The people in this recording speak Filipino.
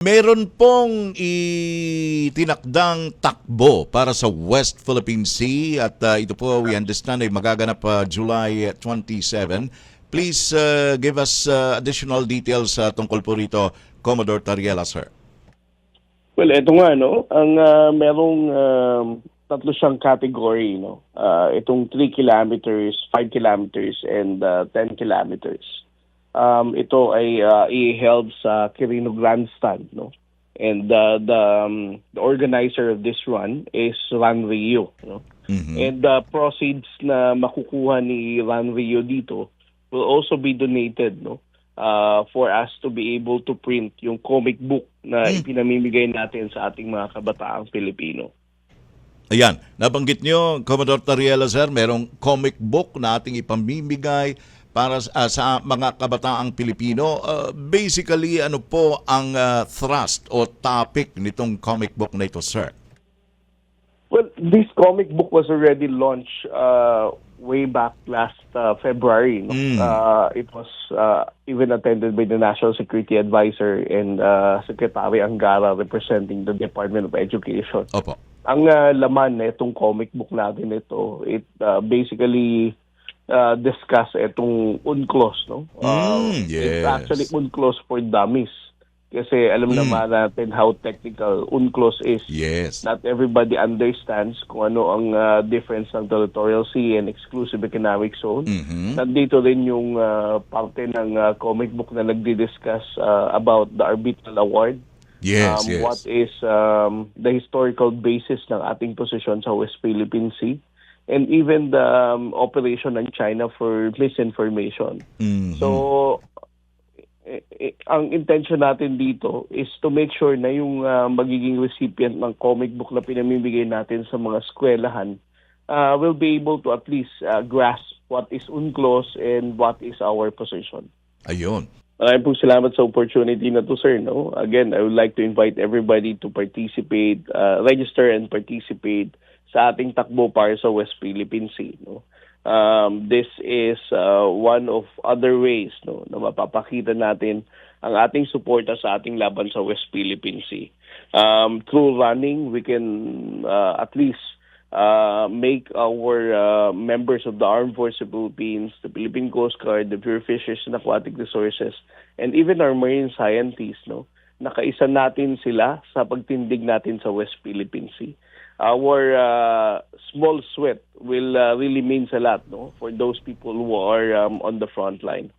Meron pong itinakdang takbo para sa West Philippine Sea at uh, ito po we understand ay magaganap uh, July 27. Please uh, give us uh, additional details uh, tungkol po rito, Commodore Tariela, sir. Well, eto nga, no? Ang ah, merong um, tatlo siyang category, no? Ah, itong 3 kilometers, 5 kilometers, and ah, 10 kilometers. Um, ito ay ah, i-held sa Quirino Grandstand, no? And ah, the, um, the organizer of this run is Run Rio, no? And the proceeds na makukuha ni Run Rio dito will also be donated, no? uh, for us to be able to print yung comic book na ipinamimigay natin sa ating mga kabataang Pilipino. Ayan, nabanggit nyo, Commodore Tariela, sir, merong comic book na ating ipamimigay para sa, ah, sa mga kabataang Pilipino. Uh, basically, ano po ang ah, thrust o topic nitong comic book na ito, sir? Well, this comic book was already launched uh, way back last uh, February. No? Mm. Uh, it was uh, even attended by the National Security Advisor and uh, Secretary Angara representing the Department of Education. Opo. Ang uh, laman na itong comic book natin ito, it uh, basically uh, discuss itong UNCLOS, no? Uh, Mm, It's yes. actually UNCLOS for dummies. Kasi alam naman natin how technical UNCLOS is. Yes. Not everybody understands kung ano ang uh, difference ng territorial sea and exclusive economic zone. Mhm. Nandito rin yung uh, parte ng uh, comic book na nagdi-discuss uh, about the arbitral award Yes, um, yes. what is um, the historical basis ng ating posisyon sa West Philippine Sea and even the um, operation ng China for misinformation. Mhm. So eh, eh, ang intention natin dito is to make sure na yung ah, magiging recipient ng comic book na pinamimigay natin sa mga eskwelahan ah, will be able to at least ah, grasp what is UNCLOS and what is our position. Ayun. Maraming po salamat sa opportunity na to, sir. No? Again, I would like to invite everybody to participate, uh, register and participate sa ating takbo para sa West Philippine Sea. No? Um, this is uh, one of other ways no, na mapapakita natin ang ating suporta sa ating laban sa West Philippine Sea. Um, through running, we can uh, at least uh, make our uh, members of the Armed Forces of Philippines, the Philippine Coast Guard, the of Fisheries and Aquatic Resources, and even our marine scientists, no, nakaisa natin sila sa pagtindig natin sa West Philippine Sea. Our uh, small sweat will uh, really means a lot no, for those people who are um, on the front line.